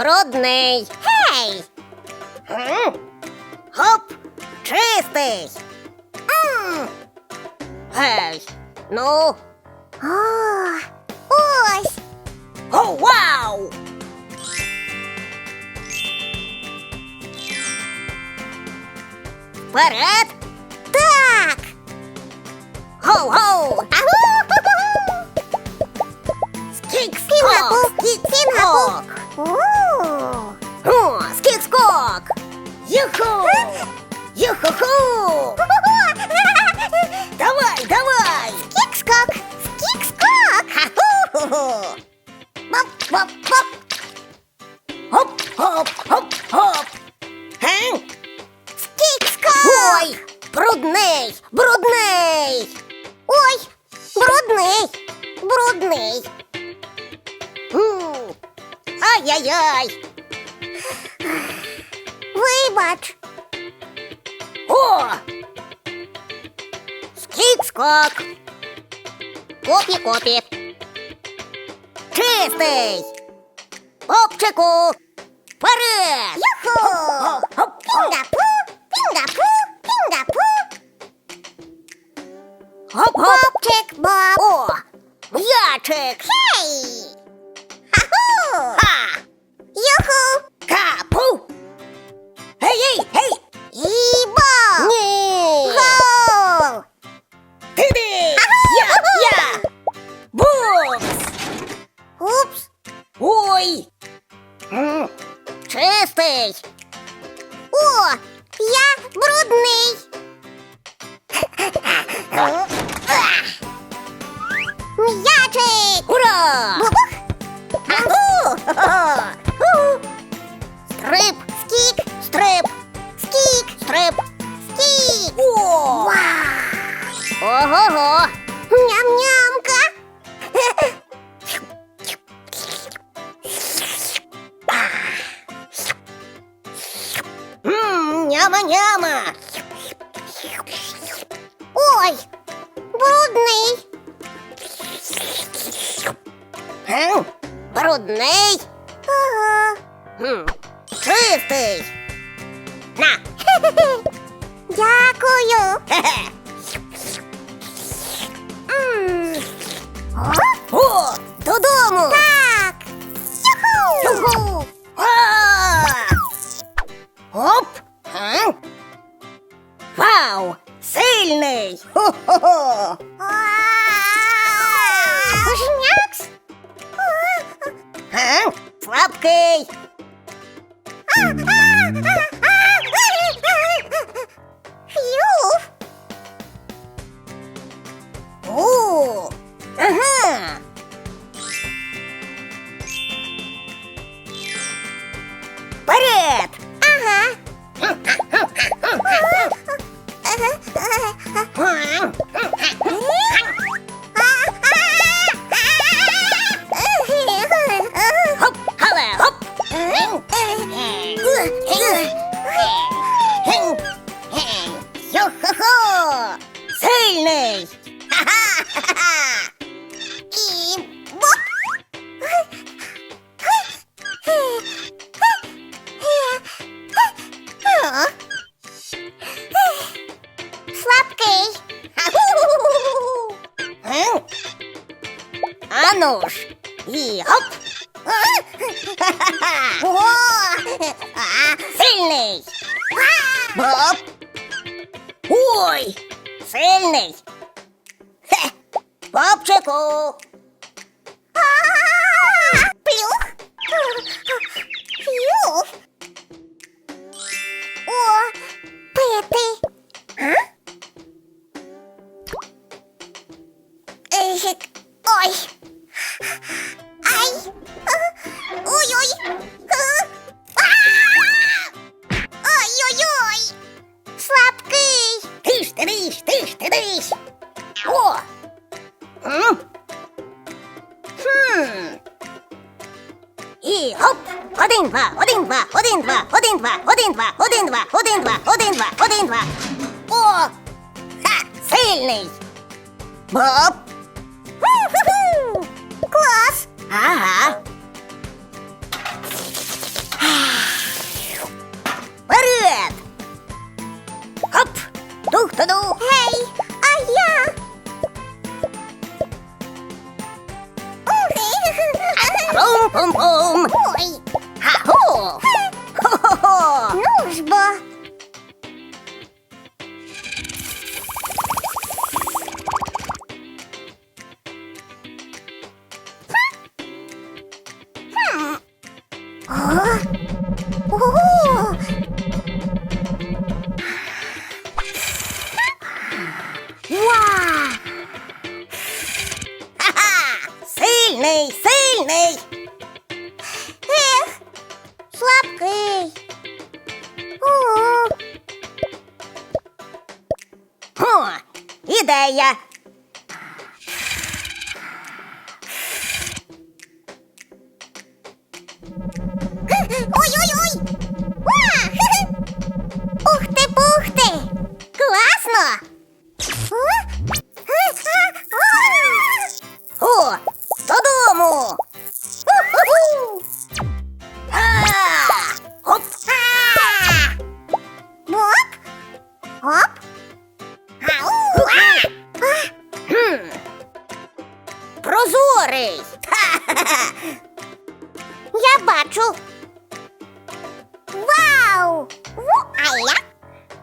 Брудний. Гей! М? Хоп! Чистий. М. Гей! Ну. О, ось. О, вау! Вперед! Так. Гоу-гоу! Юху! Юху-ху! Давай, давай! Скік-скок! Скік-скок! Ха-ху-ху-ху! Хоп-хоп-хоп! Хоп-хоп-хоп-хоп! Ген? Скік-скок! Ой! Брудний! Брудний! Ой, брудний, брудний. М. Ай-яй-яй! Вибач. О! Скік-скок! Копі-копі! Чистий! Попчику! Вперед! Юху! Хоп-хоп-хоп! Пінгапу, пінгапу, пінгапу. Хоп-хоп! Попчик, боб. О! М'ячик! Хей! Хаху! Ха! Юху! Я брудний. М'ячик! Ура! Стрип! Скік! Стрип! Скік! Стрип! Скік! Ого-го! Ой! Брудний! Брудний! нож. И оп! Сильный! Оп! Ой! Сильный! Попчику! Диш, тиш ти диш! О! М? Хм. І хоп! Один, два, один, два, один, два, один, два, один, два, один, два, один, два, один, два, один, два. О! Ха! Сильний! Боп! Клас! Ага. Тух-туду! Гей, а я? Пум-пум-пум! Ой, Ха-хо! Хо-хо-хо! ну ж бо. Хм. О! ideia.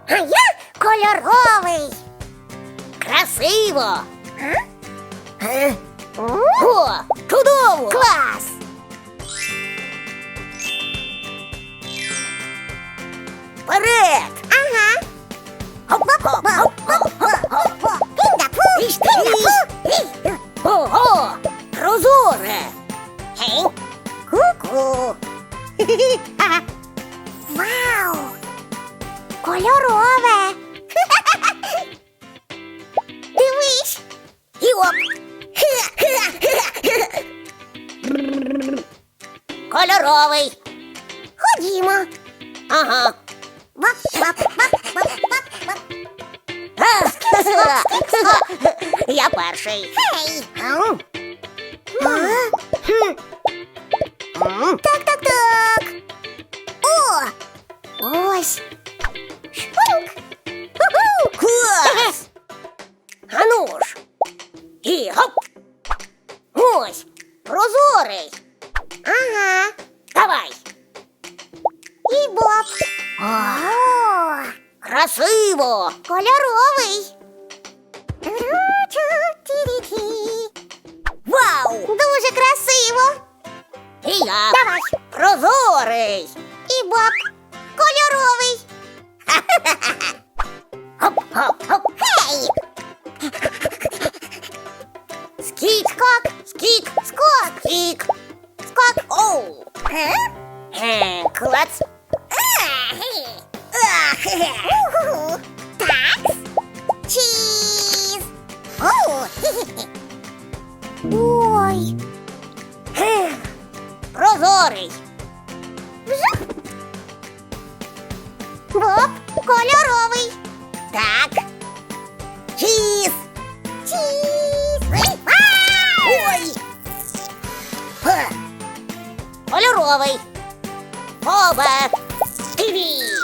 А я кольоровий. Красиво! Е? О, чудово! Клас! Вперед! Ага. Хоп-хоп-хоп-хоп-хоп! І оп! Кольоровий! Ходімо! Ага! Бап, бап, бап, бап, бап, бап. Я перший. Гей! Ау. А? М. Так, так, так. О! Ось. Прозорий! Ага. Давай! І боб. О! Красиво! Кольоровий. Ру-чу-ті-ті-ті. Вау! Дуже красиво. І я! Давай. Прозорий! І боб. Кольоровий. Хоп-хоп-хоп! Скок. Скік! Скок. Оу! Е? Е, Клац! А, гей. А, хе-хе. Уху. Так. Чіз. Оу. хі-хі-хі. Ой. Е, Прозорий! Боб кольоровий. Так! Ха. Кольоровий! Оба! Тиві!